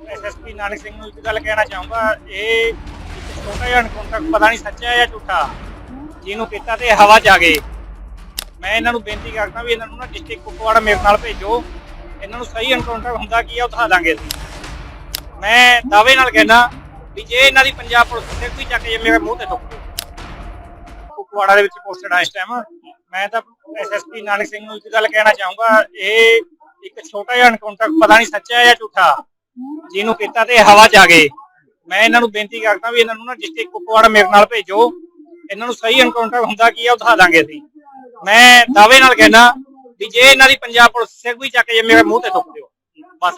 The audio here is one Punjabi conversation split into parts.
ਐਸਐਸਪੀ ਨਾਨਕ ਸਿੰਘ ਨੂੰ ਇੱਕ ਗੱਲ ਕਹਿਣਾ ਚਾਹੂੰਗਾ, ਇਹ ਇੱਕ ਛੋਟਾ ਜਿਹਾ ਅਨਕਾਊਂਟਰ ਪਤਾ ਨਹੀਂ ਸੱਚਾ ਜਾਂ ਝੂਠਾ, ਜਿਹਨੂੰ ਕੀਤਾ ਤੇ ਹਵਾ ਚ ਆ ਗਏ। ਮੈਂ ਇਹਨਾਂ ਨੂੰ ਬੇਨਤੀ ਕਰਦਾ ਵੀ ਇਹਨਾਂ ਨੂੰ ਨਾ ਡਿਸਟ੍ਰਿਕਟ ਕੁਪਵਾੜਾ ਮੇਰੇ ਨਾਲ ਭੇਜੋ, ਇਹਨਾਂ ਨੂੰ ਸਹੀ ਐਨਕਾਊਂਟਰ ਹੁੰਦਾ ਕੀ ਆ ਉਹ ਦਾਂਗੇ ਅਸੀਂ। ਮੈਂ ਦਾਅਵੇ ਨਾਲ ਕਹਿਣਾ ਵੀ ਜੇ ਇਹਨਾਂ ਦੀ ਪੰਜਾਬ ਪੁਲਿਸ ਸਿਰ ਵੀ ਚੱਕ ਜੇ ਮੇਰੇ ਮੂੰਹ ਤੇ ਥੁੱਕ ਕੁਪਵਾੜਾ ਦੇ ਵਿੱਚ ਪੋਸਟਡ ਆ ਇਸ ਟਾਈਮ ਮੈਂ ਤਾਂ ਐਸਐਸਪੀ ਨਾਨਕ ਸਿੰਘ ਨੂੰ ਇੱਕ ਗੱਲ ਕਹਿਣਾ ਚਾਹੂੰਗਾ, ਇਹ ਇੱਕ ਛੋਟਾ ਜਿਹਾ ਐਨਕਾਊਂਟਰ ਪਤਾ ਨਹੀਂ ਸੱਚਾ ਜਾਂ ਝੂਠਾ। ਜਿਹਨੂੰ ਕੀਤਾ ਤੇ ਹਵਾ ਚ ਆ ਗਏ। ਮੈਂ ਇਹਨਾਂ ਨੂੰ ਬੇਨਤੀ ਕਰਦਾ ਵੀ ਇਹਨਾਂ ਨੂੰ ਨਾ ਡਿਸਟ੍ਰਿਕਟ ਕੁਪਵਾੜਾ ਮੇਰੇ ਨਾਲ ਭੇਜੋ। ਇਹਨਾਂ ਨੂੰ ਸਹੀ ਐਨਕਾਊਂਟਰ ਹੁੰਦਾ ਕੀ ਆ, ਉਹ ਦਿਖਾ ਦਾਂਗੇ ਅਸੀਂ। ਮੈਂ ਦਾਅਵੇ ਨਾਲ ਕਹਿਣਾ ਵੀ ਜੇ ਇਹਨਾਂ ਦੀ ਪੰਜਾਬ ਪੁਲਿਸ ਸਿਰ ਵੀ ਚੱਕ ਜੇ, ਮੇਰੇ ਮੂੰਹ ਤੇ ਥੁੱਕ ਦਿਓ। ਬਸ।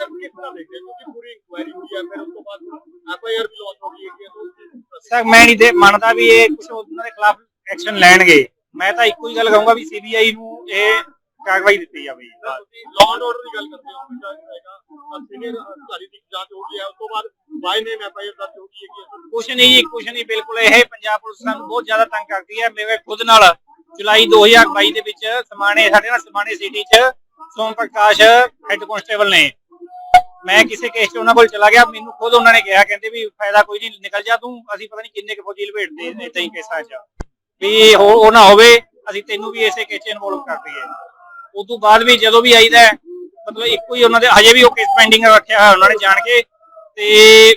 ਸਰ, ਮੈਂ ਨਹੀਂ ਦੇ ਮੰਨਦਾ ਵੀ ਇਹ ਕੁਝ ਉਹਨਾਂ ਦੇ ਖਿਲਾਫ ਐਕਸ਼ਨ ਲੈਣਗੇ। ਮੈਂ ਤਾਂ ਇੱਕੋ ਹੀ ਗੱਲ ਕਹੂੰਗਾ ਵੀ ਸੀਬੀਆਈ ਨੂੰ ਇਹ ਕਾਰਵਾਈ ਦਿੱਤੀ ਜਾਵੇ। ਤੁਸੀਂ ਲਾਅ ਐਂਡ ਆਰਡਰ ਦੀ ਗੱਲ ਕਰਦੇ ਹੋ ਹੈਗਾ ਸੀਨੀਅਰ ਅਧਿਕਾਰੀ ਦੀ ਜਾਂਚ ਹੋ ਗਈ ਹੈ। ਉਸ ਤੋਂ ਬਾਅਦ ਬਾਈ ਨੇ ਐਫਆਈਆਰ ਦਰਜ ਹੋ ਗਈ ਹੈ। ਕਿ ਕੁਛ ਨਹੀਂ ਜੀ ਕੁਛ ਨਹੀਂ ਬਿਲਕੁਲ ਇਹ ਪੰਜਾਬ ਪੁਲਿਸ ਸਾਨੂੰ ਬਹੁਤ ਜ਼ਿਆਦਾ ਤੰਗ ਕਰਦੀ ਹੈ। ਮੇਰੇ ਖੁਦ ਨਾਲ ਜੁਲਾਈ 2022 ਦੇ ਵਿੱਚ ਸਮਾਣੇ ਸਾਡੇ ਨਾਲ ਸਮਾਣੇ ਸਿਟੀ 'ਚ ਸੋਮ ਪ੍ਰਕਾਸ਼ ਹੈੱਡ ਕਨਸਟੇਬਲ ਨੇ। ਮੈਂ ਕਿਸੇ ਕੇਸ 'ਚ ਉਹਨਾਂ ਕੋਲ ਚਲਾ ਗਿਆ। ਮੈਨੂੰ ਖੁਦ ਉਹਨਾਂ ਨੇ ਕਿਹਾ ਕਹਿੰਦੇ ਵੀ ਫਾਇਦਾ ਕੋਈ ਨਹੀਂ ਨਿਕਲ ਜਾ ਤੂੰ। ਅਸੀਂ ਪਤਾ ਨਹੀਂ ਕਿੰਨੇ ਕੁ ਫੌਜੀ ਲਪੇਟਦੇ ਇਦਾਂ ਹੀ ਕੇਸਾਂ 'ਚ। ਵੀ ਹੋ ਉਹ ਨਾ ਹੋਵੇ ਅਸੀਂ ਤੈਨੂੰ ਵੀ ਇਸੇ ਕੇਸ 'ਚ ਇਨਵੋਲਵ ਕਰ ਦਈਏ। ਉਸ ਤੋਂ ਬਾਅਦ ਵੀ ਜਦੋਂ ਵੀ ਆਈਦਾ ਹੈ, ਮਤਲਬ ਇੱਕੋ ਹੀ ਉਹਨਾਂ ਦੇ ਹਜੇ ਵੀ ਉਹ ਕੇਸ ਪੈਂਡਿੰਗ ਰੱਖਿਆ ਹੋਇਆ ਉਹਨਾਂ ਨੇ ਜਾਣ ਕੇ ਤੇ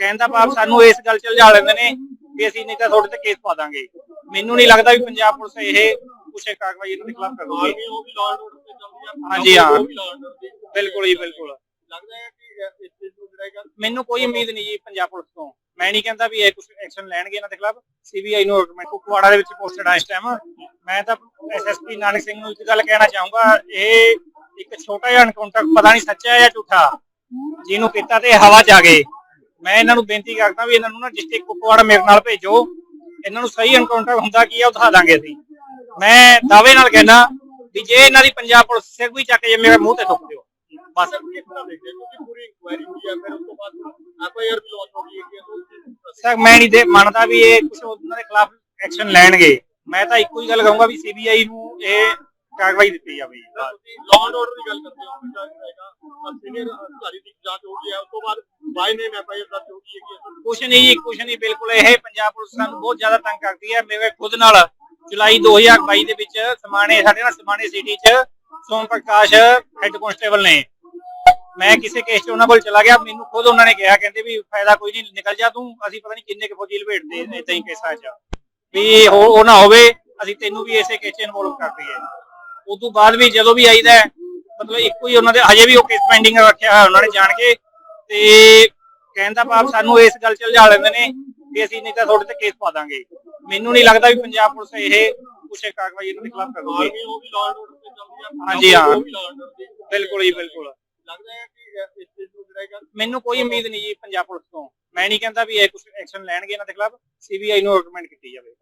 ਕਹਿਣ ਦਾ ਭਾਵ ਸਾਨੂੰ ਇਸ ਗੱਲ ਚ ਲਿਜਾ ਲੈਂਦੇ ਨੇ ਵੀ ਅਸੀਂ ਨਹੀਂ ਤਾਂ ਤੁਹਾਡੇ ਤੇ ਕੇਸ ਪਾ ਦਾਂਗੇ। ਮੈਨੂੰ ਨਹੀਂ ਲੱਗਦਾ ਵੀ ਪੰਜਾਬ ਪੁਲਿਸ ਇਹ ਕੁਛ ਕਾਰਵਾਈ ਇਹਨਾਂ ਦੇ ਖਿਲਾਫ ਕਰੂਗੀ। ਆਰਮੀ ਉਹ ਵੀ ਲਾਅ ਐਂਡ ਆਰਡਰ ਤੇ ਚੱਲਦੀ ਹੈ ਹਾਂਜੀ, ਹਾਂ। ਉਹ ਵੀ ਲਾਅ ਐਂਡ ਆਰਡਰ ਦੀ ਬਿਲਕੁਲ ਜੀ ਬਿਲਕੁਲ। ਲੱਗਦਾ ਹੈ ਕਿ ਇਹ- ਇਸ ਚੀਜ਼ ਨੂੰ ਜਿਹੜਾ ਹੈਗਾ ਮੈਨੂੰ ਕੋਈ ਉਮੀਦ ਨਹੀਂ ਜੀ ਪੰਜਾਬ ਪੁਲਿਸ ਤੋਂ। ਮੈਂ ਨਹੀਂ ਕਹਿੰਦਾ ਵੀ ਇਹ ਕੁਝ ਐਕਸ਼ਨ ਲੈਣਗੇ ਇਹਨਾਂ ਦੇ ਖਿਲਾਫ। ਸੀਬੀਆਈ ਨੂੰ ਮੈਂ ਕੁਪਵਾੜਾ ਦੇ ਵਿੱਚ ਪੋਸਟਡ ਆ ਇਸ ਟਾਈਮ ਮੈਂ ਤਾਂ ਐਸਐਸਪੀ ਨਾਨਕ ਸਿੰਘ ਨੂੰ ਇੱਕ ਗੱਲ ਕਹਿਣਾ ਚਾਹੂੰਗਾ, ਇਹ ਇੱਕ ਛੋਟਾ ਜਿਹਾ ਅਨਕਾਊਂਟਰ ਪਤਾ ਨਹੀਂ ਸੱਚਾ ਹੈ ਜਾਂ ਝੂਠਾ, ਜਿਹਨੂੰ ਕੀਤਾ ਤੇ ਹਵਾ ਚ ਆ ਗਏ। ਮੈਂ ਇਹਨਾਂ ਨੂੰ ਬੇਨਤੀ ਕਰਦਾ ਵੀ ਇਹਨਾਂ ਨੂੰ ਨਾ ਡਿਸਟ੍ਰਿਕਟ ਕੁਪਵਾੜਾ ਮੇਰੇ ਨਾਲ ਭੇਜੋ। ਇਹਨਾਂ ਨੂੰ ਸਹੀ ਐਨਕਾਊਂਟਰ ਹੁੰਦਾ ਕੀ ਆ, ਉਹ ਦਿਖਾ ਦਾਂਗੇ ਅਸੀਂ। ਮੈਂ ਦਾਅਵੇ ਨਾਲ ਕਹਿਣਾ ਵੀ ਜੇ ਇਹਨਾਂ ਦੀ ਪੰਜਾਬ ਪੁਲਿਸ ਸਿਰ ਵੀ ਚੱਕ ਜੇ ਮੇਰੇ ਮੂੰਹ ਤੇ ਥੁੱਕ ਦਿਓ। ਬਸ। ਸਰ, ਮੈਂ ਨਹੀਂ ਦੇ ਮੰਨਦਾ ਵੀ ਇਹ ਕੁਝ ਉਹਨਾਂ ਦੇ ਖਿਲਾਫ ਐਕਸ਼ਨ ਲੈਣਗੇ। ਮੈਂ ਤਾਂ ਇੱਕੋ ਹੀ ਗੱਲ ਕਹੂੰਗਾ ਵੀ ਸੀਬੀਆਈ ਨੂੰ ਇਹ ਕਾਰਵਾਈ ਦਿੱਤੀ ਜਾਵੇ। ਲਾਅ ਐਂਡ ਆਰਡਰ ਦੀ ਗੱਲ ਕਰਦੇ ਹੋ ਹੈਗਾ। ਸੀਨੀਅਰ ਅਧਿਕਾਰੀ ਦੀ ਜਾਂਚ ਹੋ ਗਈ ਹੈ ਉਸ ਤੋਂ ਬਾਅਦ ਬਾਈ ਨੇ ਐਫਆਈਆਰ ਦਰਜ ਹੋ ਗਈ ਹੈ। ਕਿ ਕੁਛ ਨਹੀਂ ਜੀ ਕੁਛ ਨਹੀਂ ਬਿਲਕੁਲ ਇਹ ਪੰਜਾਬ ਪੁਲਿਸ ਸਾਨੂੰ ਬਹੁਤ ਜ਼ਿਆਦਾ ਤੰਗ ਕਰਦੀ ਹੈ। ਮੇਰੇ ਖੁਦ ਨਾਲ ਜੁਲਾਈ 2022 ਦੇ ਵਿੱਚ ਸਮਾਣੇ ਸਾਡੇ ਨਾਲ ਸਮਾਣੇ ਸਿਟੀ 'ਚ ਸੋਮ ਪ੍ਰਕਾਸ਼ ਹੈੱਡ ਕਨਸਟੇਬਲ ਨੇ। ਮੈਂ ਕਿਸੇ ਕੇਸ 'ਚ ਉਹਨਾਂ ਕੋਲ ਚਲਾ ਗਿਆ ਮੈਨੂੰ ਖੁਦ ਉਹਨਾਂ ਨੇ ਕਿਹਾ ਕਹਿੰਦੇ ਵੀ ਫਾਇਦਾ ਕੋਈ ਨਹੀਂ ਨਿਕਲ ਜਾ ਤੂੰ ਅਸੀਂ ਪਤਾ ਨਹੀਂ ਕਿੰਨੇ ਕੁ ਫੌਜੀ ਲਪੇਟਦੇ ਇਦਾਂ ਹੀ ਕੇਸਾਂ 'ਚ। ਵੀ ਹੋ ਉਹ ਨਾ ਹੋਵੇ ਅਸੀਂ ਤੈਨੂੰ ਵੀ ਇਸੇ ਕੇਸ 'ਚ ਇਨਵੋਲਵ ਕਰ ਦਈਏ। ਉਸ ਤੋਂ ਬਾਅਦ ਵੀ ਜਦੋਂ ਵੀ ਆਈਦਾ ਹੈ, ਮਤਲਬ ਇੱਕੋ ਹੀ ਉਹਨਾਂ ਦੇ ਹਜੇ ਵੀ ਉਹ ਕੇਸ ਪੈਂਡਿੰਗ ਰੱਖਿਆ ਹੋਇਆ ਉਹਨਾਂ ਨੇ ਜਾਣ ਕੇ। ਤੇ ਕਹਿਣ ਦਾ ਭਾਵ ਸਾਨੂੰ ਇਸ ਗੱਲ ਚ ਲਿਜਾ ਲੈਂਦੇ ਨੇ ਵੀ ਅਸੀਂ ਨਹੀਂ ਤਾਂ ਤੁਹਾਡੇ ਤੇ ਕੇਸ ਪਾ ਦਾਂਗੇ। ਮੈਨੂੰ ਨਹੀਂ ਲੱਗਦਾ ਵੀ ਪੰਜਾਬ ਪੁਲਿਸ ਇਹ ਕੁਛ ਕਾਰਵਾਈ ਇਹਨਾਂ ਦੇ ਖਿਲਾਫ ਕਰੂਗੀ। ਆਰਮੀ ਉਹ ਵੀ ਲਾਅ ਐਂਡ ਆਰਡਰ ਤੇ ਚੱਲਦੀ ਹੈ ਹਾਂਜੀ, ਹਾਂ। ਉਹ ਵੀ ਲਾਅ ਐਂਡ ਆਰਡਰ ਦੀ ਬਿਲਕੁਲ ਜੀ ਬਿਲਕੁਲ। ਲੱਗਦਾ ਹੈ ਕਿ ਇਸ ਚੀਜ਼ ਨੂੰ ਜਿਹੜਾ ਹੈਗਾ ਮੈਨੂੰ ਕੋਈ ਉਮੀਦ ਨਹੀਂ ਜੀ ਪੰਜਾਬ ਪੁਲਿਸ ਤੋਂ। ਮੈਂ ਨਹੀਂ ਕਹਿੰਦਾ ਵੀ ਇਹ ਕੁਝ ਐਕਸ਼ਨ ਲੈਣਗੇ ਇਹਨਾਂ ਦੇ ਖਿਲਾਫ ਸੀਬੀਆਈ ਨੂੰ ਰეკਮੈਂਡ ਕੀਤੀ ਜਾਵੇ।